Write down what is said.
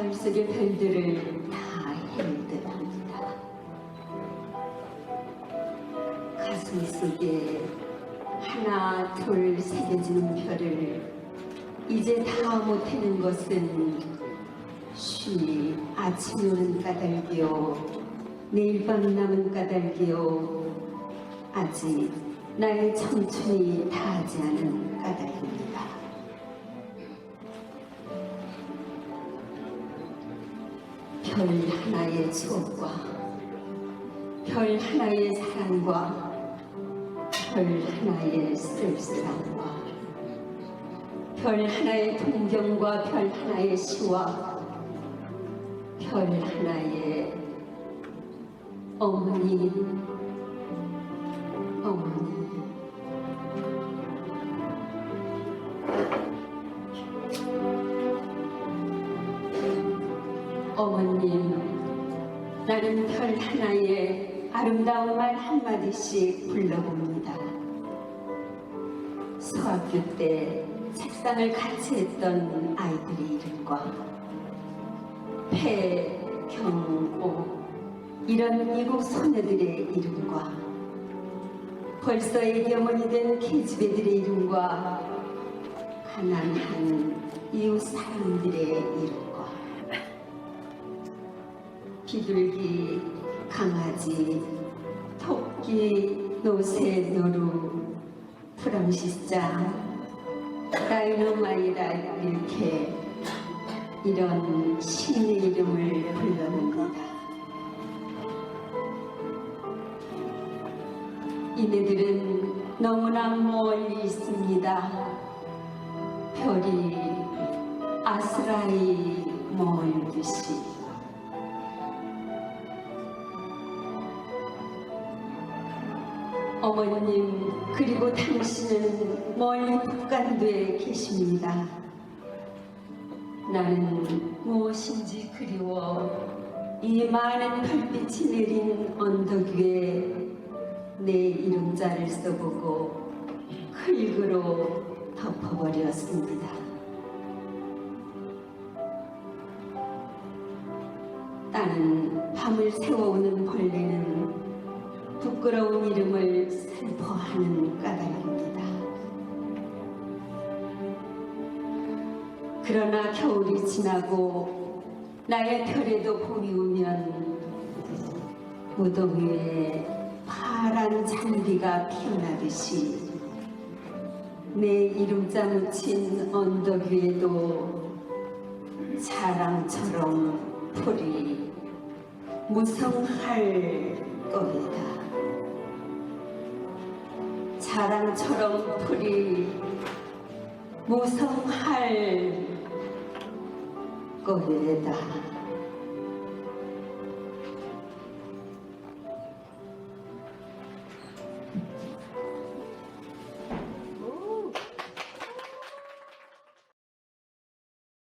마음속의 별들을 다 헤일 듯합니다. 가슴 속에 하나 둘 새겨지는 별을 이제 다 못하는 것은 쉬 아침 오는 까닭이요 내일 밤 남은 까닭이요 아직 나의 청춘이 다하지 않은 까닭입니다. 별 하나의 추억과 별 하나의 사랑과 별 하나의 쓸쓸함과 별 하나의 동경과 별 하나의 시와 별 하나의 어머니 어머니 나는 별 하나에 아름다운 말 한마디씩 불러봅니다. 소학교 때 책상을 같이 했던 아이들의 이름과 폐, 경, 오 이런 미국 소녀들의 이름과 벌써 애기 어머니 된 계집애들의 이름과 가난한 이웃 사람들의 이름과 비둘기, 강아지, 토끼, 노새, 노루, 프랑시스장, 다이너마이라 이렇게 이런 신의 이름을 불러봅니다. 이네들은 너무나 멀리 있습니다. 별이 아스라이 멀듯이 어머님 그리고 당신은 멀리 북간도에 계십니다. 나는 무엇인지 그리워 이 많은 별빛이 내린 언덕 위에 내 이름자를 써보고 흙으로 덮어버렸습니다. 나는 밤을 새워오는 부끄러운 이름을 슬퍼하는 까닭입니다. 그러나 겨울이 지나고 나의 별에도 봄이 오면 무덤 위에 파란 잔디가 피어나듯이 내 이름자 묻힌 언덕 위에도 자랑처럼 풀이 무성할 거이다. 자랑처럼 풀이 무성할 거이다.